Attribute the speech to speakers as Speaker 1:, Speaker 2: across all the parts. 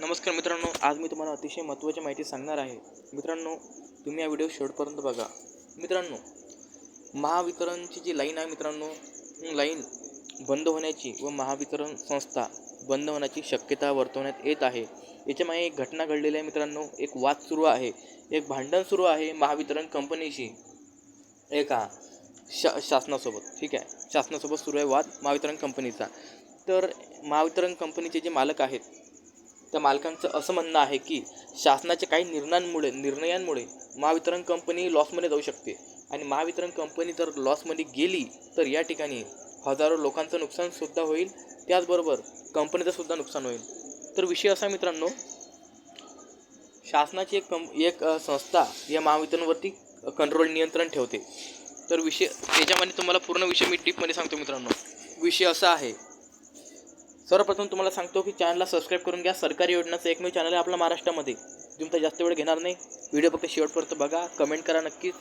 Speaker 1: नमस्कार मित्रांनो आज मी तुम्हाला अतिशय महत्त्वाची माहिती सांगणार आहे. मित्रांनो तुम्ही हा व्हिडिओ शेवटपर्यंत बघा. मित्रांनो महावितरणची जी लाईन आहे मित्रांनो लाईन बंद होण्याची व महावितरण संस्था बंद होण्याची शक्यता वर्तवण्यात येत आहे. याच्यामागे एक घटना घडलेली आहे मित्रांनो एक वाद सुरू आहे. एक भांडण सुरू आहे महावितरण कंपनीशी एका शा शासनासोबत ठीक आहे? शासनासोबत सुरू आहे वाद महावितरण कंपनीचा तर महावितरण कंपनीचे जे मालक आहेत त्या मालकांचं असं म्हणणं आहे की शासनाच्या काही निर्णयांमुळे निर्णयांमुळे महावितरण कंपनी लॉसमध्ये जाऊ शकते. आणि महावितरण कंपनी जर लॉसमध्ये गेली तर या ठिकाणी हजारो लोकांचं नुकसानसुद्धा होईल. त्याचबरोबर कंपनीचंसुद्धा नुकसान होईल. तर विषय असा मित्रांनो शासनाची एक कंप एक संस्था या महावितरणवरती कंट्रोल नियंत्रण ठेवते. तर विषय त्याच्यामध्ये तुम्हाला पूर्ण विषय मी टिपमध्ये सांगतो मित्रांनो. विषय असा आहे सर्वप्रथम तुम्हाला सांगतो की चॅनलला सबस्क्राईब करून घ्या. सरकारी योजनाचं एकमेव चॅनल आहे आपल्या महाराष्ट्रामध्ये. तुमचा जास्त वेळ घेणार नाही. व्हिडिओ फक्त शेवटपर्यंत बघा. कमेंट करा नक्कीच.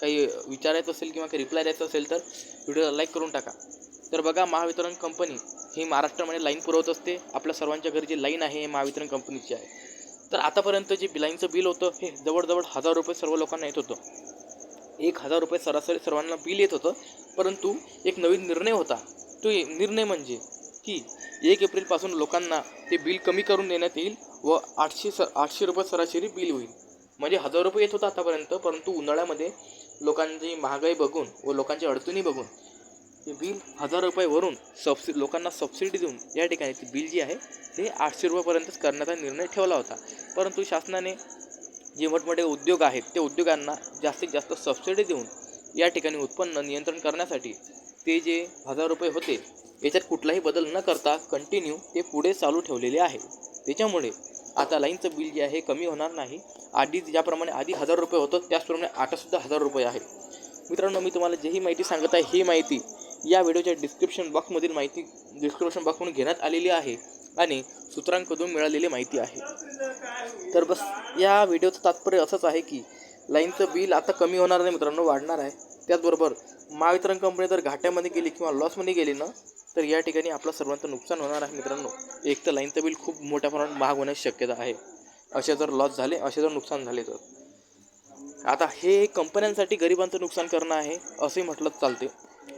Speaker 1: काही विचारायचं असेल किंवा काही रिप्लाय द्यायचं असेल तर व्हिडिओला लाईक करून टाका. तर बघा महावितरण कंपनी ही महाराष्ट्रामध्ये लाईन पुरवत असते. आपल्या सर्वांच्या घरी जी लाईन आहे हे महावितरण कंपनीची आहे. तर आतापर्यंत जे लाईनचं बिल होतं हे जवळजवळ हजार रुपये सर्व लोकांना येत होतं. एक हजार रुपये सरासरी सर्वांना बिल येत होतं. परंतु एक नवीन निर्णय होता. तो निर्णय म्हणजे की एक एप्रिलपासून लोकांना ते बिल कमी करून देण्यात येईल व आठशे स आठशे रुपये सरासरी बिल होईल. म्हणजे हजार रुपये येत होतं आतापर्यंत परंतु उन्हाळ्यामध्ये लोकांची महागाई बघून व लोकांच्या अडचणी बघून ते बिल हजार रुपयेवरून सबसि लोकांना सबसिडी देऊन या ठिकाणी ते बिल जे आहे ते आठशे रुपयापर्यंतच करण्याचा निर्णय ठेवला होता. परंतु शासनाने जे मोठमोठे उद्योग आहेत ते उद्योगांना जास्तीत जास्त सबसिडी देऊन या ठिकाणी उत्पन्न नियंत्रण करण्यासाठी ते जे हजार रुपये होते याच्यात कुठलाही बदल न करता कंटिन्यू ते पुढे चालू ठेवलेले आहे. त्याच्यामुळे आता लाईनचं बिल जे आहे कमी होणार नाही. आधी ज्याप्रमाणे आधी हजार रुपये होतं त्याचप्रमाणे आतासुद्धा हजार रुपये आहे. मित्रांनो मी तुम्हाला जी ही माहिती सांगत आहे ही माहिती या व्हिडिओच्या डिस्क्रिप्शन बॉक्समधील माहिती डिस्क्रिप्शन बॉक्समधून घेण्यात आलेली आहे आणि सूत्रांकडून मिळालेली माहिती आहे. तर बस या व्हिडिओचं तात्पर्य असंच आहे की लाईनचं बिल आता कमी होणार नाही मित्रांनो वाढणार आहे. त्याचबरोबर महावितरण कंपनी जर घाट्यामध्ये गेली किंवा लॉसमध्ये गेली ना तर या ठिकाणी आपलं सर्वांचं नुकसान होणार आहे मित्रांनो. एक तर लाईनचं बिल खूप मोठ्या प्रमाणात महाग होण्याची शक्यता आहे. असे जर लॉस झाले असे जर नुकसान झाले तर. आता हे कंपन्यांसाठी गरिबांचं नुकसान करणं आहे असंही म्हटलं चालते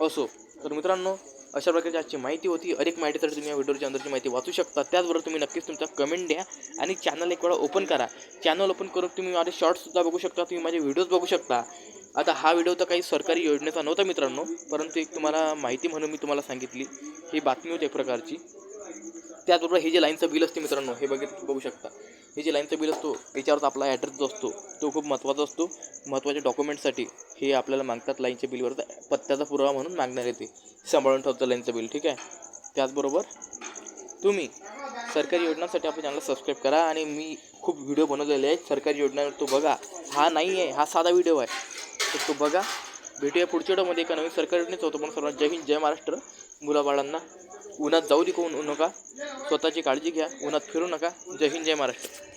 Speaker 1: असो तर मित्रांनो अशा प्रकारची आजची माहिती होती. अनेक माहितीसाठी तुम्ही या व्हिडिओच्या अंदरची माहिती वाचू शकता. त्याचबरोबर तुम्ही नक्कीच तुमचा कमेंट द्या आणि चॅनल एक वेळा ओपन करा. चॅनल ओपन करून तुम्ही माझे शॉर्ट्ससुद्धा बघू शकता. तुम्ही माझे व्हिडिओज बघू शकता. आता हा व्हिडिओ तर काही सरकारी योजनेचा नव्हता मित्रांनो परंतु एक तुम्हाला माहिती म्हणून मी तुम्हाला सांगितली. ही बातमी होती एक प्रकारची. त्याचबरोबर हे जे लाईनचं बिल असते मित्रांनो हे बघित बघू शकता. हे जे लाईनचं बिल असतो याच्यावर आपला ॲड्रेस जो असतो तो खूप महत्त्वाचा असतो. महत्त्वाच्या डॉक्युमेंटसाठी हे आपल्याला मागतात लाईनच्या बिलवर पत्त्याचा पुरावा म्हणून मागणार येते. सांभाळून ठेवतं लाईनचं बिल ठीक आहे? त्याचबरोबर तुम्ही सरकारी योजनांसाठी आपल्या चॅनलला सबस्क्राईब करा आणि मी खूप व्हिडिओ बनवलेले आहेत. सरकारी योजनांवर तो बघा. हा नाही आहे हा साधा व्हिडिओ आहे. तर तो बघा. भेटूया पुढच्या व्हिडिओमध्ये. एका नवीन सरकारी होतो पण सर्वांना जय हिंद जय महाराष्ट्र. मुलाबाळांना उन्हात जाऊ दे कोण नका. स्वतःची काळजी घ्या. उन्हात फिरू नका. जय हिंद जय महाराष्ट्र.